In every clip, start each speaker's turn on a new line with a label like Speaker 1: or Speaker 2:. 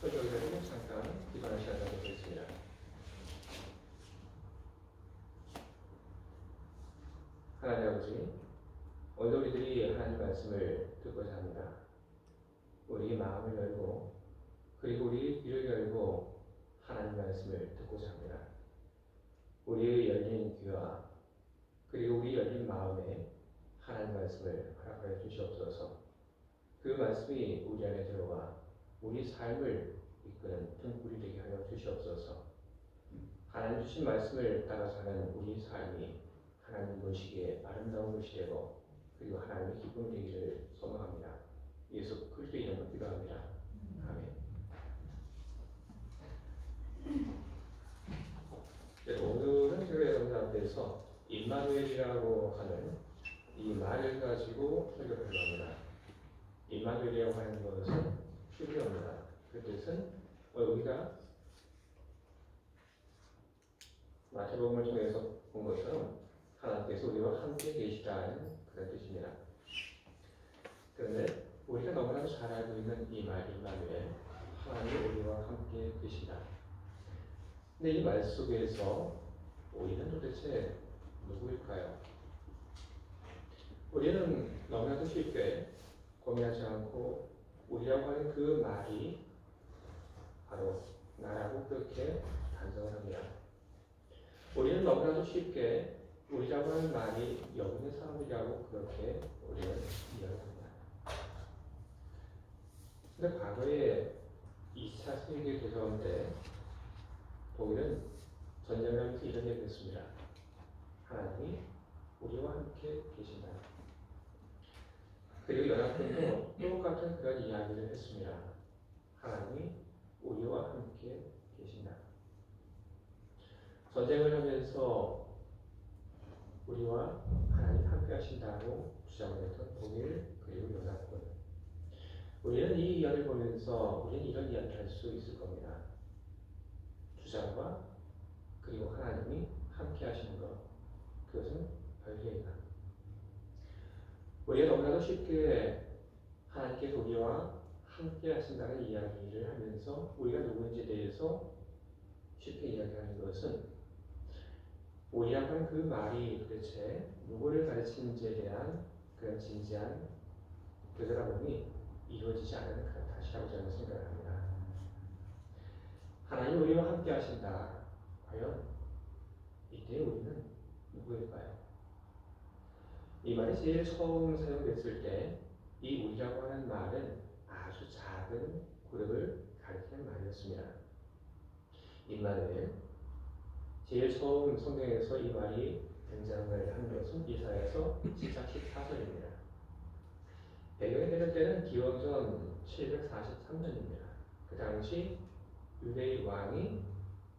Speaker 1: 설교를 잠깐 기도하는 시간 갖겠습니다. 하나님 아버지, 오늘 우리들이 하나님 말씀을 듣고자 합니다. 우리 마음을 열고 그리고 우리 귀를 열고 하나님 말씀을 듣고자 합니다. 우리의 열린 귀와 그리고 우리 열린 마음에 하나님 말씀을 허락하여 주시옵소서. 그 말씀이 우리 안에 들어와 우리 삶을 이끄는 등불이 되게 하여 주시옵소서. 하나님 주신 말씀을 따라 사는 우리 삶이 하나님 보시기에 아름다운 것이 되고 그리고 하나님의 기쁨이 되기를 소망합니다. 예수 그리스도 이름으로 기도합니다. 아멘. 네, 오늘은 제가 여러분 앞에서 임마누엘이라고 하는 이 말을 가지고 설교를 합니다. 임마누엘이라고 하는 것은 그 뜻은 어, 우리가 마태복음을 통해서 본 것처럼 하나님께서 우리와 함께 계시다는 그런 뜻입니다. 그런데 우리가 너무나도 잘 알고 있는 이 말, 임마누엘, 하나님 우리와 함께 계시다. 근데 이 말 속에서 우리는 도대체 누구일까요? 우리는 너무나도 쉽게 고민하지 않고 우리라고 하는 그 말이 바로 나라고 그렇게 단정을 합니다. 우리는 너무나도 쉽게 우리라고 하는 말이 여분의 사람이라고 그렇게 우리는 이해를 합니다. 근데 과거에 2차 세계 대전 때 독일은 전쟁을 하면서 이런 얘기를 했습니다. 하나님이 우리와 함께 계신다. 그리고 연합군도 똑같은 그런 이야기를 했습니다. 하나님이 우리와 함께 계신다. 전쟁을 하면서 우리와 하나님 함께 하신다고 주장을 했던 독일 그리고 연합군. 우리는 이 이야기를 보면서 우리는 이런 이야기를 할 수 있을 겁니다. 주장과 그리고 하나님이 함께 하시는 것. 그것은 별개이다. 우리가 너무나도 쉽게 하나님께서 우리와 함께 하신다는 이야기를 하면서 우리가 누구인지에 대해서 쉽게 이야기하는 것은 우리라고 하는 그 말이 도대체 누구를 가르치는지에 대한 그런 진지한 되돌아보니 이루어지지 않은 그런 탓이라고 저는 생각을 합니다. 하나님 우리와 함께 하신다. 과연 이때 우리는 누구일까요? 이 말이 제일 처음 사용됐을 때 이 우리라고 하는 말은 아주 작은 그룹을 가리키는 말이었습니다. 임마누엘 제일 처음 성경에서 이 말이 등장을 한 것은 이사야서 7장 14절입니다. 배경이 되는 때는 기원전 743년입니다. 그 당시 유대의 왕이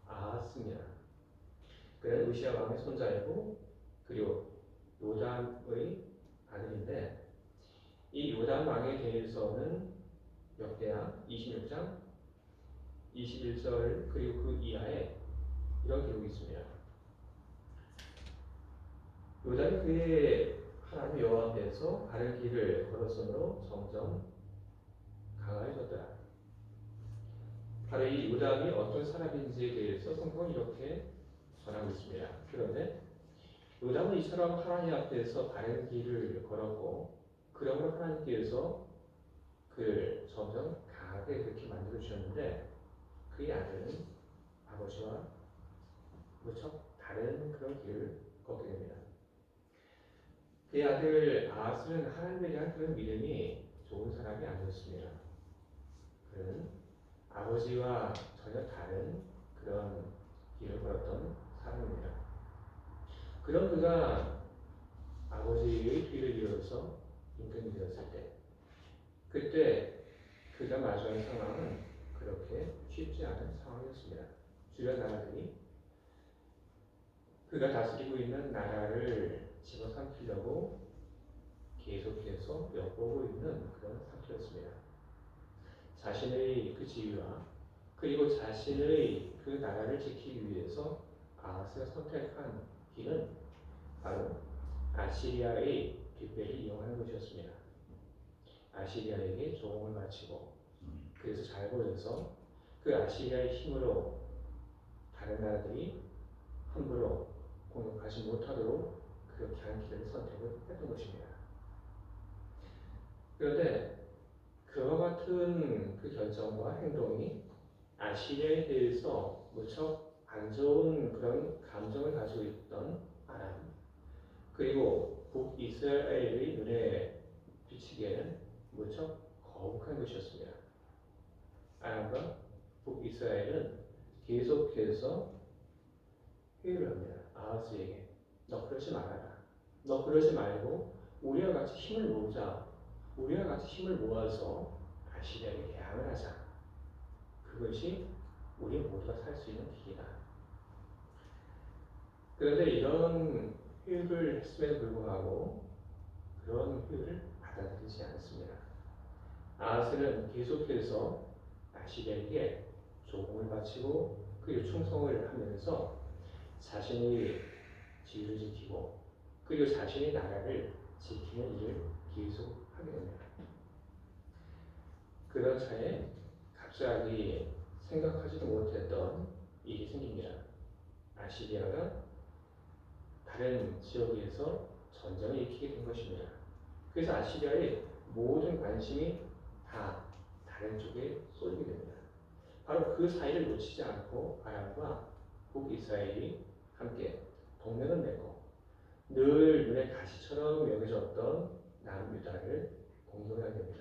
Speaker 1: 아하스입니다. 그는 우시아 왕의 손자이고 그리고 요담의 아들인데 이 요담 왕에 대해서는 역대하 26장 21절 그리고 그 이하에 이런 기록이 있습니다. 요담이 그의 하나님 여호와 앞에서 바른 길을 걸었으므로 점점 강화해졌더라. 바로 이 요담이 어떤 사람인지에 대해서 성경은 이렇게 전하고 있습니다. 그런데 요담은 이처럼 하나님 앞에서 바른 길을 걸었고 그러므로 하나님께서 그를 점점 강하게 그렇게 만들어 주셨는데 그의 아들은 아버지와 무척 다른 그런 길을 걷게 됩니다. 그의 아들 아하스는 하나님에 대한 그런 믿음이 좋은 사람이 아니었습니다. 그는 아버지와 전혀 다른 그런 길을 걸었던 사람입니다. 그런 그가 아버지의 뒤를 이어서 임금이 되었을 때, 그때 그가 마주한 상황은 그렇게 쉽지 않은 상황이었습니다. 주변 나라들이 그가 다스리고 있는 나라를 집어삼키려고 계속해서 엿보고 있는 그런 상태였습니다. 자신의 그 지위와 그리고 자신의 그 나라를 지키기 위해서 아하스가 선택한 길은 바로 아시리아의 뒷배를 이용하는 것이었습니다. 아시리아에게 조공을 바치고 그래서 잘 보여서 그 아시리아의 힘으로 다른 나라들이 함부로 공격하지 못하도록 그렇게 하는 길을 선택을 했던 것입니다. 그런데 그와 같은 그 결정과 행동이 아시리아에 대해서 무척 안 좋은 그런 감정을 가지고 있던 아람 그리고 북이스라엘의 눈에 비치기에는 무척 거북한 것이었습니다. 아람과 북이스라엘은 계속해서 회유를 합니다. 아하스에게 너 그러지 말아라. 너 그러지 말고 우리와 같이 힘을 모으자. 우리와 같이 힘을 모아서 아시리아에 대항을 하자. 그것이 우리 모두가 살 수 있는 길이다. 그런데 이런 회유를 했음에도 불구하고 그런 회유를 받아들이지 않습니다. 아하스는 계속해서 아시리아에게 조공을 바치고 그리고 충성을 하면서 자신의 지위를 지키고 그리고 자신의 나라를 지키는 일을 계속하게 됩니다. 그런 차에 갑자기 생각하지도 못했던 일이 생깁니다. 아시리아가 다른 지역에서 전쟁을 일으키게 된 것입니다. 그래서 아시리아의 모든 관심이 다 다른 쪽에 쏠리게 됩니다. 바로 그 사이를 놓치지 않고 아람과 북이스라엘이 함께 동맹을 맺고 늘 눈에 가시처럼 여겨졌던 남유다를 공격하게 됩니다.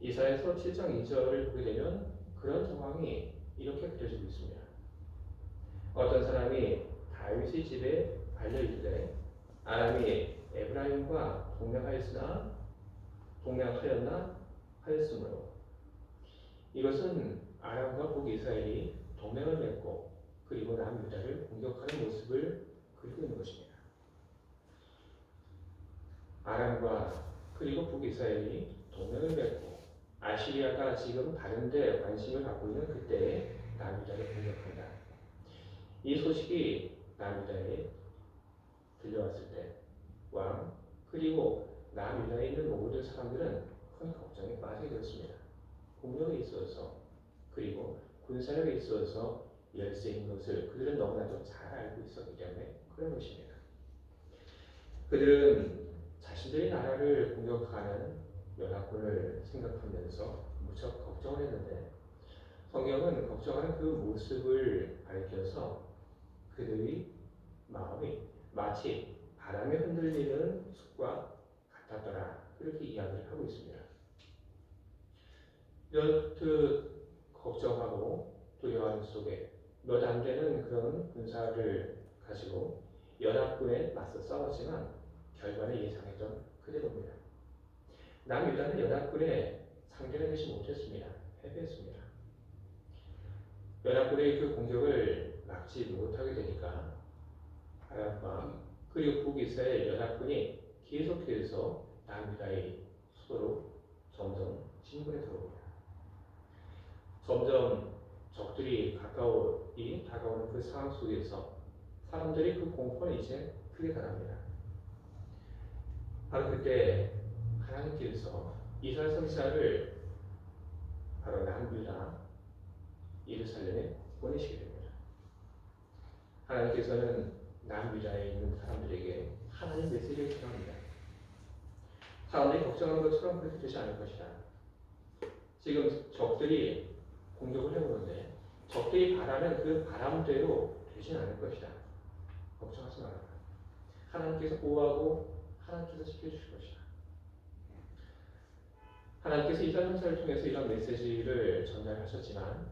Speaker 1: 이사에서 7장 2절을 보게 되면 그런 상황이 이렇게 그려지고 있습니다. 어떤 사람이 다윗의 집에 발려있되 아람이 에브라임과 동맹하였으나 동맹하였나 하였으므로 이것은 아람과 북이스라엘이 동맹을 맺고 그리고 남유다를 공격하는 모습을 그리고 있는 것입니다. 아람과 그리고 북이스라엘이 동맹을 맺고 아시리아가 지금 다른데 관심을 갖고 있는 그때에 남유다를 공격한다. 이 소식이 남유다에 들려왔을 때 왕 그리고 남유다에 있는 모든 사람들은 큰 걱정에 빠지게 되었습니다. 공격에 있어서 그리고 군사력에 있어서 열세인 것을 그들은 너무나도 잘 알고 있었기 때문에 그런 것입니다. 그들은 자신들의 나라를 공격하는 연합군을 생각하면서 무척 걱정을 했는데 성경은 걱정하는 그 모습을 밝혀서 그들의 마음이 마치 바람에 흔들리는 숲과 같았더라 그렇게 이야기를 하고 있습니다. 이렇듯 걱정하고 두려워하는 속에 몇 안 되는 그런 군사를 가지고 연합군에 맞서 싸웠지만 결과는 예상했던 그대로입니다. 남유다는 연합군에 상대를 하지 못했습니다. 패배했습니다. 연합군의 그 공격을 막지 못하게 되니까 아랍과 그리고 북이스라엘 연합군이 계속해서 남유다의 수도로 점점 진군해 들어옵니다. 점점 적들이 가까이 다가오는 그 상황 속에서 사람들이 그 공포는 이제 크게 달합니다. 바로 그때 하나님께서 이스라엘 선지자를 바로 남유다 예루살렘에 보내시게 됩니다. 하나님께서는 남유다에 있는 사람들에게 하나님 메시지를 전합니다. 사람들이 걱정하는 것처럼 그렇게 되지 않을 것이다. 지금 적들이 공격을 해오는데 적들이 바라는 그 바람대로 되진 않을 것이다. 걱정하지 말아라. 하나님께서 보호하고 하나님께서 지켜주실 것이다. 하나님께서 선사를 통해서 이런 메시지를 전달하셨지만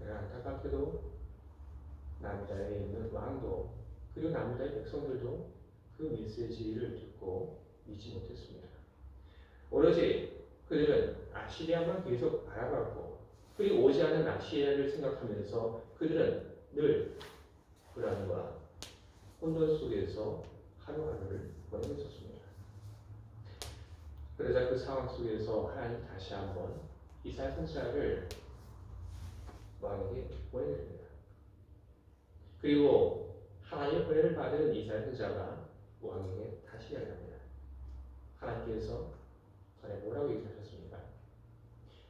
Speaker 1: 안타깝게도 남유다에 있는 왕도 그리고 남유다의 백성들도 그 메시지를 듣고 믿지 못했습니다. 오로지 그들은 아시리아만 계속 바라봤고 그리고 오지 않은 아시리아를 생각하면서 그들은 늘 불안과 혼돈 속에서 하루하루를 보내고 있었습니다. 그러자 그 상황 속에서 하나님 다시 한번 이사야 선지자를 왕에게 보내게 됩니다. 그리고 하나님의 보내를 받은 이사야 선지자가 왕에게 다시 이야기합니다. 하나님께서 전에 뭐라고 얘기하셨습니까?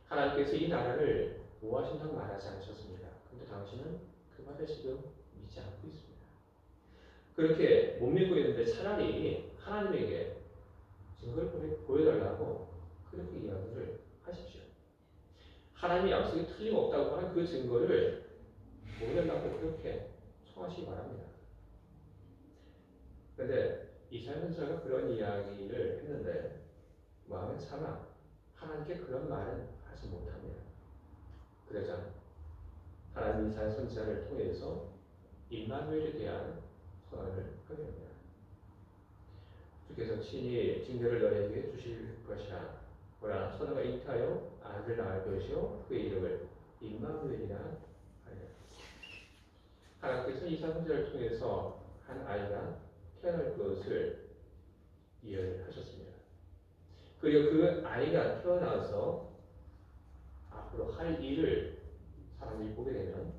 Speaker 1: 하나님께서 이 나라를 뭐 하신다고 말하지 않으셨습니다. 근데 당신은 그 말을 지금 믿지 않고 있습니다. 그렇게 못 믿고 있는데 차라리 하나님에게 증거를 보여달라고 그렇게 이야기를 하십시오. 하나님의 약속이 틀림없다고 하는 그 증거를 보여달라고 그렇게 청하시기 바랍니다. 그런데 이사야 선지자가 그런 이야기를 했는데 마음에 차마 하나님께 그런 말은 하지 못합니다. 그러자 하나님 이사야 선지자를 통해서 임마누엘에 대한 선언을 하게 됩니다. 주께서 친히 징계를 너에게 주실 것이라 보라 선어가 잉타하여 아들을 낳을 것이요 그의 이름을 임마누엘이라 하나님께서 이사 선지자를 통해서 한 아이가 태어날 것을 예언하셨습니다. 그리고 그 아이가 태어나서 앞으로 할 일을 사람들이 보게 되면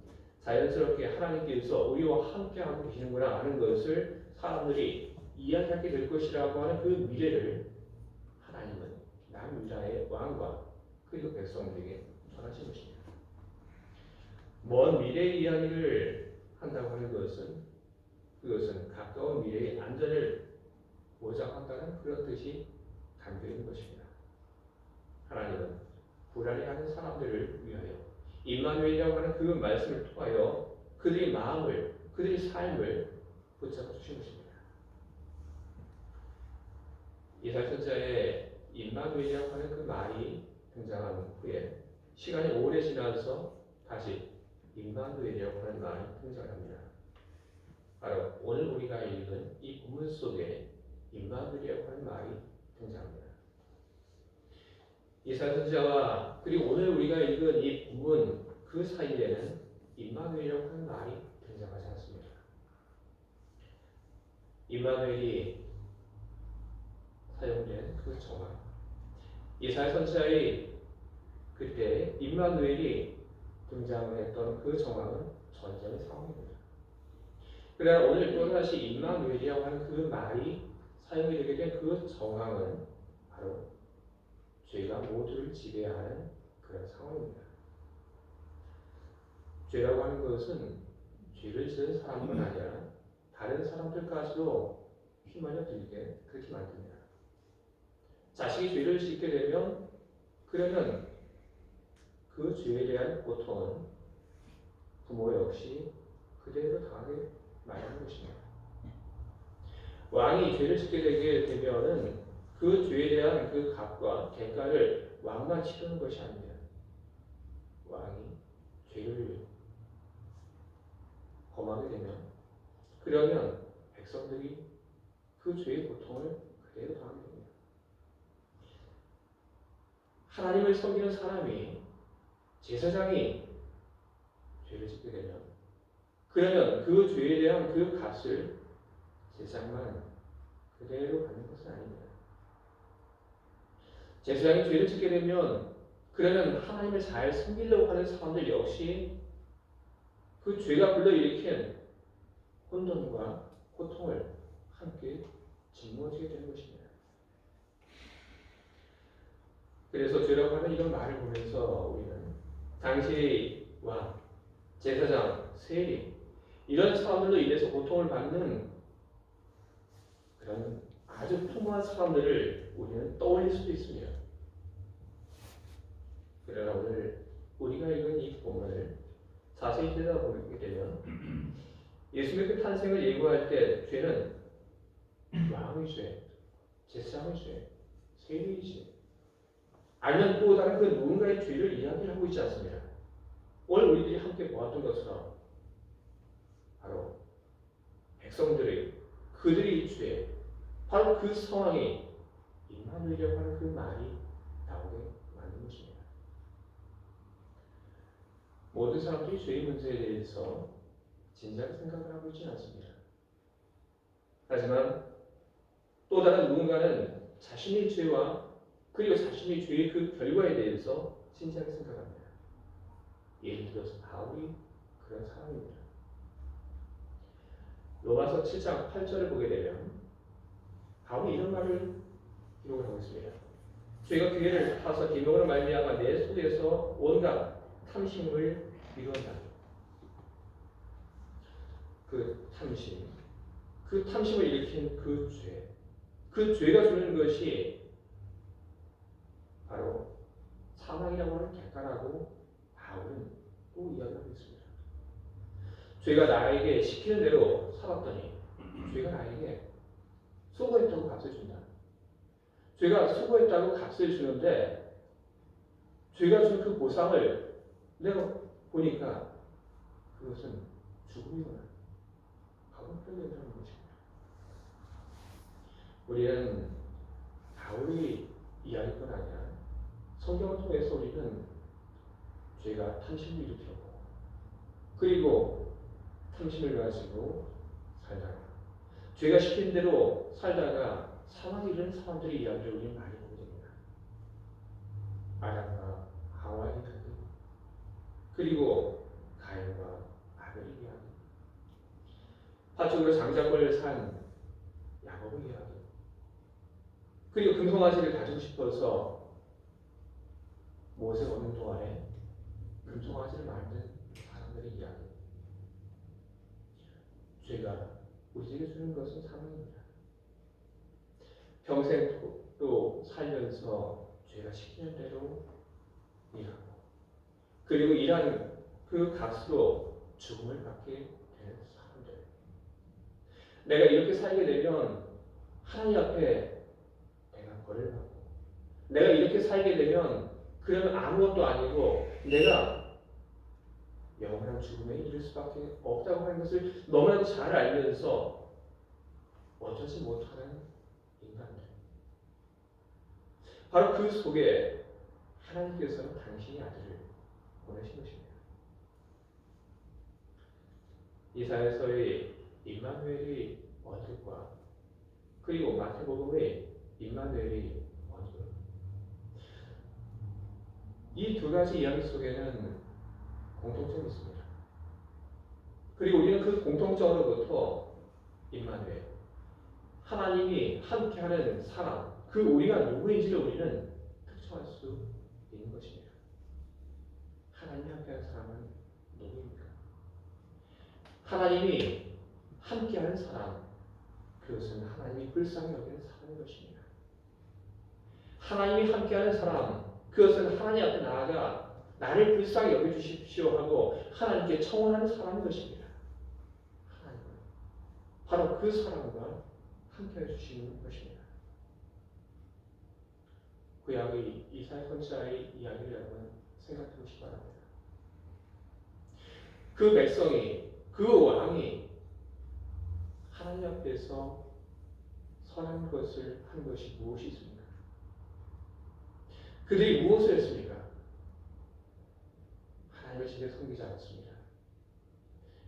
Speaker 1: 자연스럽게 하나님께서 우리와 함께하고 계시는구나 하는 것을 사람들이 이야기하게 될 것이라고 하는 그 미래를 하나님은 남유다의 왕과 그리고 백성들에게 전하신 것입니다. 먼 미래의 이야기를 한다고 하는 것은 그것은 가까운 미래의 안전을 보장한다는 그런 뜻이 담겨 있는 것입니다. 하나님은 불안해하는 사람들을 위하여 임마누엘이라고 하는 그 말씀을 통하여 그들의 마음을 그들의 삶을 붙잡아 주신 것입니다. 이사 선자의 임마누엘이라고 하는 그 말이 등장한 후에 시간이 오래 지나서 다시 임마누엘이라고 하는 말이 등장합니다. 바로 오늘 우리가 읽은 이 본문 속에 임마누엘이라고 하는 말이 등장합니다. 이사 선지자와 그리고 오늘 우리가 읽은 이 본문 그 사이에는 임마누엘이라고 하는 말이 등장하지 않습니다. 임마누엘이 사용된 그 정황 이사야 선지자의 그때 임마누엘이 등장했던 그 정황은 전쟁의 상황입니다. 그러나 오늘 또다시 임마누엘이라고 하는 그 말이 사용이 되게 된 그 정황은 바로 죄가 모두를 지배하는 그런 상황입니다. 죄라고 하는 것은 죄를 지은 사람뿐 아니라 다른 사람들까지도 휘말려 들게 그렇게 만듭니다. 자식이 죄를 짓게 되면 그러면 그 죄에 대한 고통은 부모 역시 그대로 당하게 마련하는 것입니다. 왕이 죄를 짓게 되게 되면은 그 죄에 대한 그 값과 대가를 왕만 치르는 것이 아닙니다. 왕이 죄를 범하게 되면 그러면 백성들이 그 죄의 고통을 그대로 당하게 됩니다. 하나님을 섬기는 사람이 제사장이 죄를 짓게 되면 그러면 그 죄에 대한 그 값을 제사장만 그대로 받는 것은 아닙니다. 제사장이 죄를 짓게 되면 그러면 하나님을 잘 섬기려고 하는 사람들 역시 그 죄가 불러일으킨 혼돈과 고통을 함께 짊어지게 되는 것입니다. 그래서 죄라고 하는 이런 말을 보면서 우리는 당시 왕, 제사장, 세리 이런 사람들로 인해서 고통을 받는 그런 아주 풍부한 사람들을 우리는 떠올릴 수도 있습니다. 그러나 오늘 우리가 읽은 이 본문을 자세히 들여다보게 되면 예수님의 그 탄생을 예고할 때 죄는 왕의 죄, 제사장의 죄, 세리의 죄 아니면 또 다른 그 누군가의 죄를 이야기를 하고 있지 않습니다. 오늘 우리들이 함께 보았던 것처럼 바로 백성들의 그들의 죄, 바로 그 상황이 임마누엘이라고 하는 그 말이 나오게 만든 것입니다. 모든 사람들이 죄의 문제에 대해서 진지하게 생각을 하고 있지는 않습니다. 하지만 또 다른 누군가는 자신의 죄와 그리고 자신의 죄의 그 결과에 대해서 진지하게 생각합니다. 예를 들어서 바울이 그런 사람입니다. 로마서 7장 8절을 보게 되면 바울이 이런 말을 기록을 하고 있습니다. 죄가 기회를 타서 기록으로 말미암아 내 속에서 온갖 탐심을 이루었다. 그 탐심, 그 탐심을 일으킨 그 죄, 그 죄가 주는 것이 바로 사망이라고 하는 대가라고 바울은 또 이야기하고 있습니다. 죄가 나에게 시키는 대로 살았더니 죄가 나에게 수고했다고 값을 준다. 죄가 수고했다고 값을 주는데 죄가 준 그 보상을 내가 보니까 그것은 죽음이구나. 바로 표현된다는 것입니다. 우리는 바울이 이야기뿐 아니라 성경을 통해서 우리는 죄가 탐심을 일으켰고 그리고 탐심을 가지고 살다가 죄가 시킨 대로 살다가 사망에 이르는 사람들의 이야기를 우리는 많이 보게 됩니다. 아담과 하와의 이야기 그리고 가인과 아벨의 이야기 파쪽으로 장작을 산 야곱의 이야기 그리고 금송아지를 가지고 싶어서 모세 오는 동안에 금송아지를 만든 사람들의 이야기 죄가 우리에게 주는 것은 사망입니다. 평생 또- 또 살면서 죄가 시키는 대로 일하고 그리고 일한 그 값으로 죽음을 받게 되는 사람들. 내가 이렇게 살게 되면 하나님 앞에 내가 벌을 받고 내가 이렇게 살게 되면 그러면 아무것도 아니고 내가 영원한 죽음에 이를 수밖에 없다고 하는 것을 너무나도 잘 알면서 어쩌지 못하는 인간들. 바로 그 속에 하나님께서는 당신의 아들을 보내신 것입니다. 이사야서의 임마누엘이 언급과 그리고 마태복음의 임마누엘이 언급. 이 두 가지 이야기 속에는 공통점이 있습니다. 그리고 우리는 그 공통점으로부터 임마누엘 하나님이 함께하는 사람 그 우리가 누구인지를 우리는 특정할 수 있는 것입니다. 하나님이 함께하는 사람은 누구입니까? 하나님이 함께하는 사람 그것은 하나님이 불쌍히 여기는 사람인 것입니다. 하나님이 함께하는 사람 그것은 하나님 앞에 나아가 나를 불쌍히 여겨주십시오 하고 하나님께 청원하는 사람인 것입니다. 하나님은 바로 그 사람과 함께 해주시는 것입니다. 구약의 이사야 선지자의 이야기를 여러분 생각해 보시기 바랍니다. 그 백성이 그 왕이 하나님 앞에서 선한 것을 한 것이 무엇이 있습니까? 그들이 무엇을 했습니까? 하나님을 진짜 섬기지 않았습니다.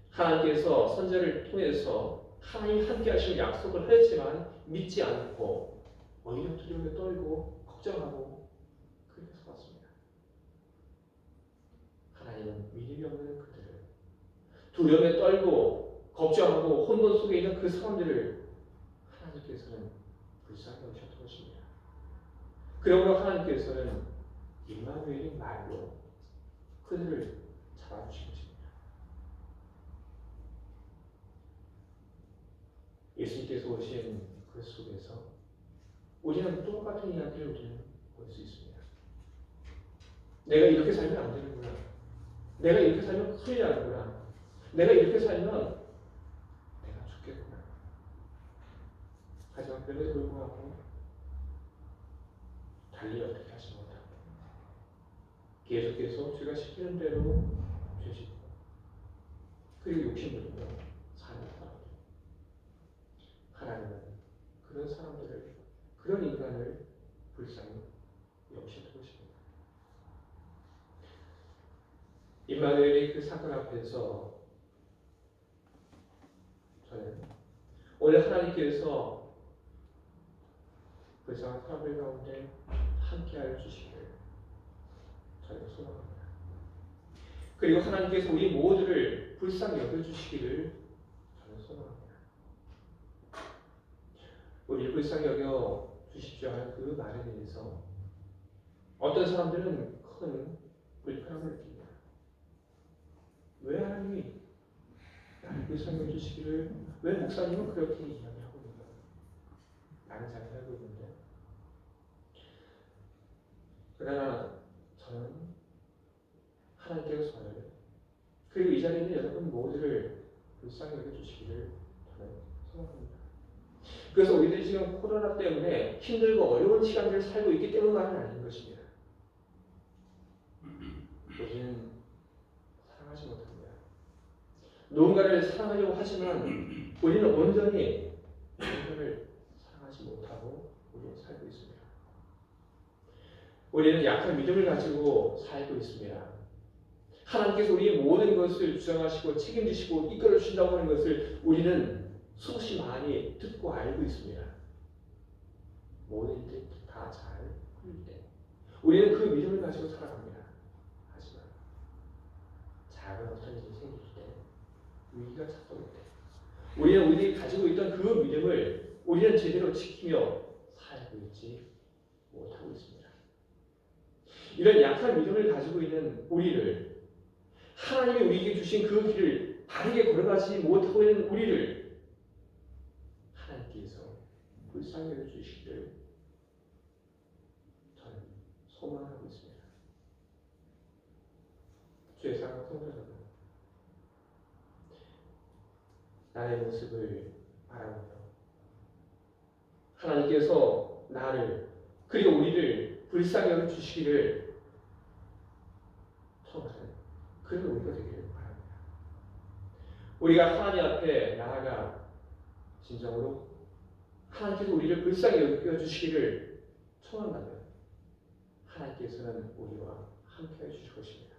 Speaker 1: 하나님께서 선제를 통해서 하나님 함께 하시는 약속을 하였지만 믿지 않고 오히려 두려움에 떨고 걱정하고 그렇게 살았습니다. 하나님은 믿음이 없는 그들을 두려움에 떨고 걱정하고 혼돈 속에 있는 그 사람들을 하나님께서는 불쌍히 여기셨던 것입니다. 그러므로 하나님께서는 임마누엘의 말로 그들을 잡아주신 것입니다. 예수님께서 오신 그 속에서 우리는 똑같은 이야기를 우리는 볼 수 있습니다. 내가 이렇게 살면 안 되는구나. 내가 이렇게 살면 큰일 나는구나. 내가 이렇게 살면 내가 죽겠구나. 하지만 그럼에도 불구하고 달리 어떻게 하지 못하고 계속해서 죄가 시키는 대로 죄짓고 그리고 욕심부리며 사는 사람들 하나님은 그런 사람들을 그런 인간을 불쌍히 여기시는 것입니다. 임마누엘의 그 사건 앞에서 저는 오늘 하나님께서 불쌍한 사람들 가운데 함께하여 주시길 저희가 소망합니다. 그리고 하나님께서 우리 모두를 불쌍히 여겨주시기를 저는 소망합니다. 우리 불쌍히 여겨주십시오 하는 그 말에 대해서 어떤 사람들은 큰 불편함을 느낍니다. 왜 하나님이 나를 불쌍히 여겨주시기를 왜 목사님은 그렇게 이야기합니까? 그러나 저는 하나님께서 저를 그리고 이 자리에 있는 여러분 모두를 불쌍히 여겨주시기를 저는 소원합니다. 그래서 우리들이 지금 코로나 때문에 힘들고 어려운 시간들을 살고 있기 때문만은 아닌 것입니다. 우리는 사랑하지 못합니다. 누군가를 사랑하려고 하지만 우리는 온전히 누군가를 사랑하지 못하고 우리는 살고 있습니다. 우리는 약한 믿음을 가지고 살고 있습니다. 하나님께서 우리의 모든 것을 주장하시고 책임지시고 이끌어 주신다고 하는 것을 우리는 수없이 많이 듣고 알고 있습니다. 모든 일들이 다잘 풀릴 때 우리는 그 믿음을 가지고 살아갑니다. 하지만 작은 어떤 일이 생길 때 위기가 찾아올 때 우리는 우리들이 가지고 있던 그 믿음을 우리는 제대로 지키며 살고 있지 못하고 있습니다. 이런 약한 믿음을 가지고 있는 우리를 하나님이 우리에게 주신 그 길을 바르게 걸어가지 못하고 있는 우리를 하나님께서 불쌍히 여겨주시기를 저는 소망하고 있습니다. 주의 성도 여러분 나의 모습을 바라보며 하나님께서 나를 그리고 우리를 불쌍히 여겨주시기를 소망하는 그런 우리가 되기를 바랍니다. 우리가 하나님 앞에 나아가 진정으로 하나님께서 우리를 불쌍히 여겨주시기를 소원한다면 하나님께서는 우리와 함께 해주실 것입니다.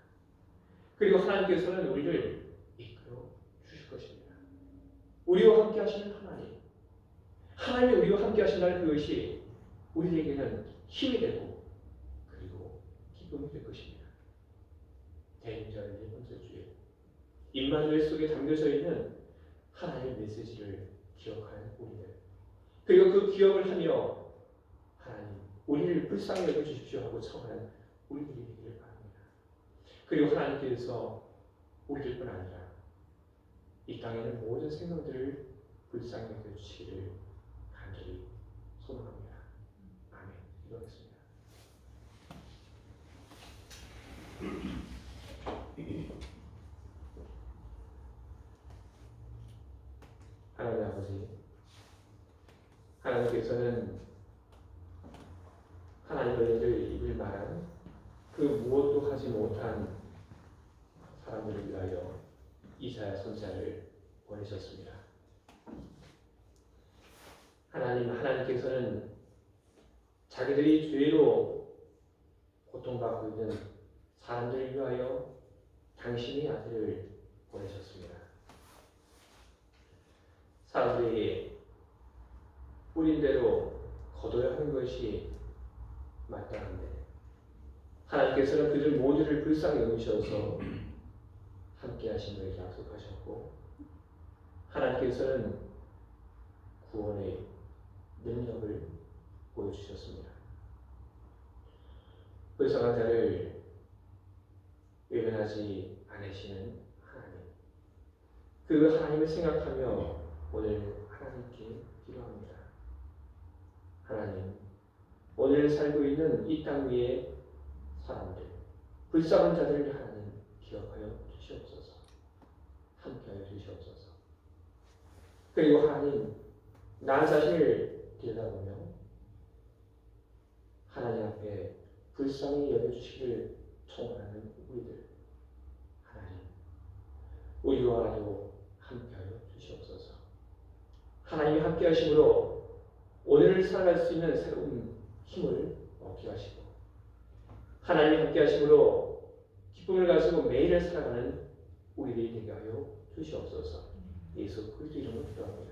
Speaker 1: 그리고 하나님께서는 우리를 이끌어 주실 것입니다. 우리와 함께 하시는 하나님 하나님이 우리와 함께 하신다는 그것이 우리에게는 힘이 되고 그리고 기쁨이 될 것입니다. 대인절 네 번째 주에 임마누엘 속에 담겨져 있는 하나님의 메시지를 기억하는 우리들 그리고 그 기억을 하며 하나님 우리를 불쌍히 여겨 주십시오 하고 청하는 우리들이 되기를 바랍니다. 그리고 하나님께서 우리들뿐 아니라 이 땅에 있는 모든 생명들을 불쌍히 여겨 주시기를 간절히 소망합니다. 아멘. 기도하겠습니다. 하나님 아버지, 하나님께서는 하나님의 일을 입을 말한 그 무엇도 하지 못한 사람들을 위하여 이사야 선자를 보내셨습니다. 하나님, 하나님께서는 자기들이 죄로 고통받고 있는 사람들을 위하여 당신의 아들을 보내셨습니다. 사람들이 뿌린 대로 거둬야 하는 것이 마땅한데 하나님께서는 그들 모두를 불쌍히 여기셔서 함께 하심을 약속하셨고 하나님께서는 구원의 능력을 보여주셨습니다. 불쌍한 자를 외면하지 않으시는 하나님 그 하나님을 생각하며 오늘 하나님께 기도합니다. 하나님, 오늘 살고 있는 이 땅 위의 사람들, 불쌍한 자들을 하나님 기억하여 주시옵소서. 함께하여 주시옵소서. 그리고 하나님, 나 자신을 들여다보며 하나님 앞에 불쌍히 여겨주시기를 청원하는 우리들, 하나님, 우리와도 함께하여. 하나님이 함께 하심으로 오늘을 살아갈 수 있는 새로운 힘을 얻게 하시고 하나님이 함께 하심으로 기쁨을 가지고 매일을 살아가는 우리들이 되게 하여 주시옵소서 예수 그리스도 이름으로 기도합니다.